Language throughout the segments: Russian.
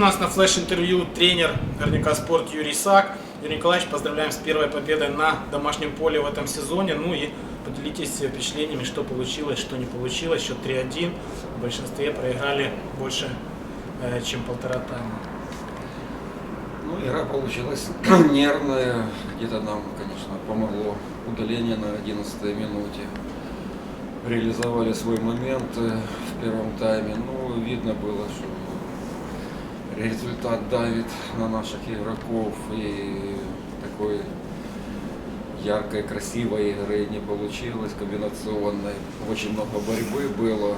нас на флеш-интервью тренер Горняка Спорт Юрий Сак. Юрий Николаевич, поздравляем с первой победой на домашнем поле в этом сезоне. Ну и поделитесь впечатлениями, что получилось, что не получилось. Счет 3-1. В большинстве проиграли больше, э, чем полтора тайма. Ну, игра получилась нервная. Где-то нам, конечно, помогло удаление на 11 минуте. Реализовали свой момент э, в первом тайме. Ну, видно было, что результат давит на наших игроков. И такой яркой, красивой игры не получилось, комбинационной. Очень много борьбы было.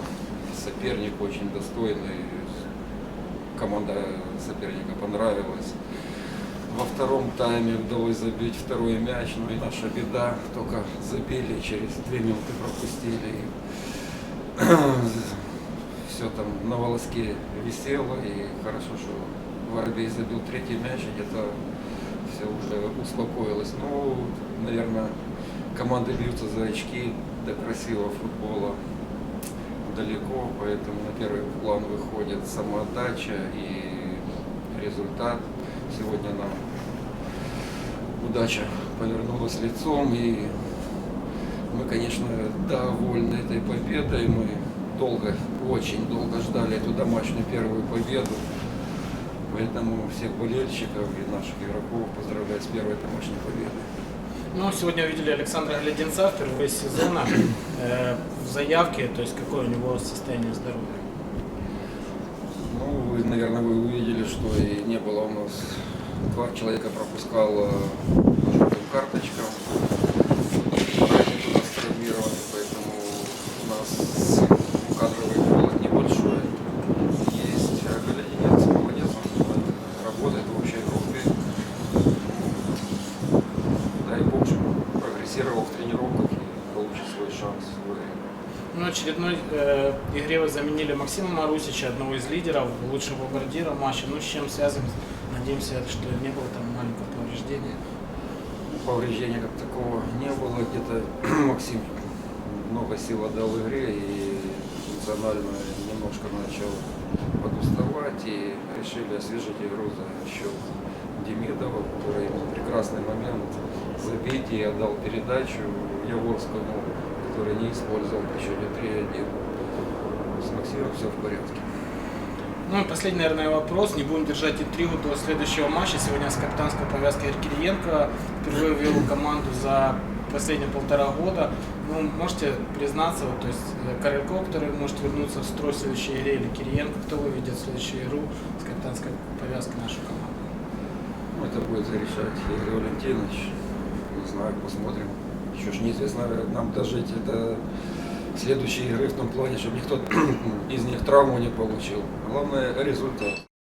Соперник очень достойный. Команда соперника понравилась. Во втором тайме удалось забить второй мяч, ну и наша беда, только забили, через две минуты пропустили. Все там на волоске висело, и хорошо, что Воробей забил третий мяч, и где-то все уже успокоилось. Ну, наверное, команды бьются за очки до красивого футбола далеко, поэтому на первый план выходит самоотдача и результат. Сегодня нам удача повернулась лицом, и мы, конечно, довольны этой победой. Мы долго, очень долго ждали эту домашнюю первую победу. Поэтому всех болельщиков и наших игроков поздравляю с первой домашней победой. Ну, сегодня увидели Александра Гляденца впервые сезона э, в заявке, то есть какое у него состояние здоровья. Ну, вы, наверное, вы увидели, что и не было у нас. Два человека пропускало по желтым карточкам. Прогрессировал в тренировках и получит свой шанс. Ну, очередной э, игре вы заменили Максима Марусича, одного из лидеров, лучшего бомбардира матча. Ну, с чем связан? Надеемся, что не было там маленького повреждения. Повреждения как такого не было. Где-то Максим много сил отдал игре и функционально немножко начал подуставать и решили освежить игру за счет Демидова, который прекрасный момент забить и отдал передачу Яворскому, который не использовал при счете 3-1. С Максимом все в порядке. Ну и последний, наверное, вопрос. Не будем держать интригу до следующего матча. Сегодня с капитанской повязкой Кириенко впервые ввел команду за последние полтора года. Ну, можете признаться, вот, то есть э, Корольков, который может вернуться в строй в следующей игре, или Кириенко, кто выведет следующую игру с капитанской повязкой нашу команду? Ну, это будет решать Игорь Валентинович. Знаю, посмотрим. Еще ж неизвестно нам дожить это следующей игры в том плане, чтобы никто из них травму не получил. Главное результат.